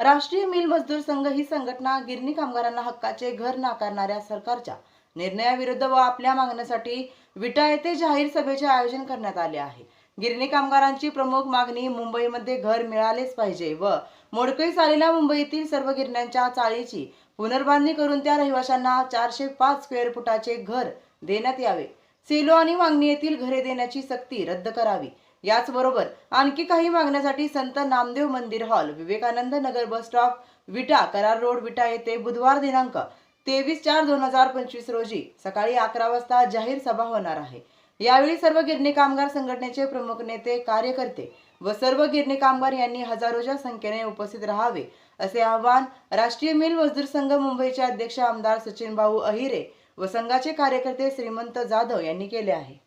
राष्ट्रीय मिल मजदूर संघ ही संघटना गिरणी कामगारांना हक्काचे घर नाकारणाऱ्या सरकारच्या निर्णयाविरुद्ध व आपल्या मागण्यासाठी विटा येथे जाहीर सभेचे आयोजन करण्यात आले आहे. गिरणी कामगारांची प्रमुख मागणी मुंबईमध्ये घर मिळालेच पाहिजे व मोडकळीस आलेल्या मुंबईतील सर्व गिरण्यांच्या चाळीची पुनर्बांधणी करून त्या रहिवाशांना चारशे पाच स्क्वेअर फुटाचे घर देण्यात यावे. सेलो आणि वांगणी येथील घरे देण्याची सक्ती रद्द करावी. याचबरोबर आणखी काही मागण्यासाठी संत नामदेव मंदिर hall Vivekanand Nagar bus stop Vita Karad road Vita येथे बुधवार दिनांक तेवीस चार दोन हजार पंचवीस रोजी सकाळी अकरा वाजता जाहीर सभा होणार आहे. यावेळी सर्व गिरणी कामगार संघटनेचे प्रमुख नेते कार्यकर्ते व सर्व गिरणी कामगार यांनी हजारोच्या संख्येने उपस्थित राहावे असे आवाहन राष्ट्रीय मिल मजदूर संघ मुंबईचे अध्यक्ष आमदार सचिन भाऊ अहिरे व संघाचे कार्यकर्ते श्रीमंत जाधव यांनी केले आहे.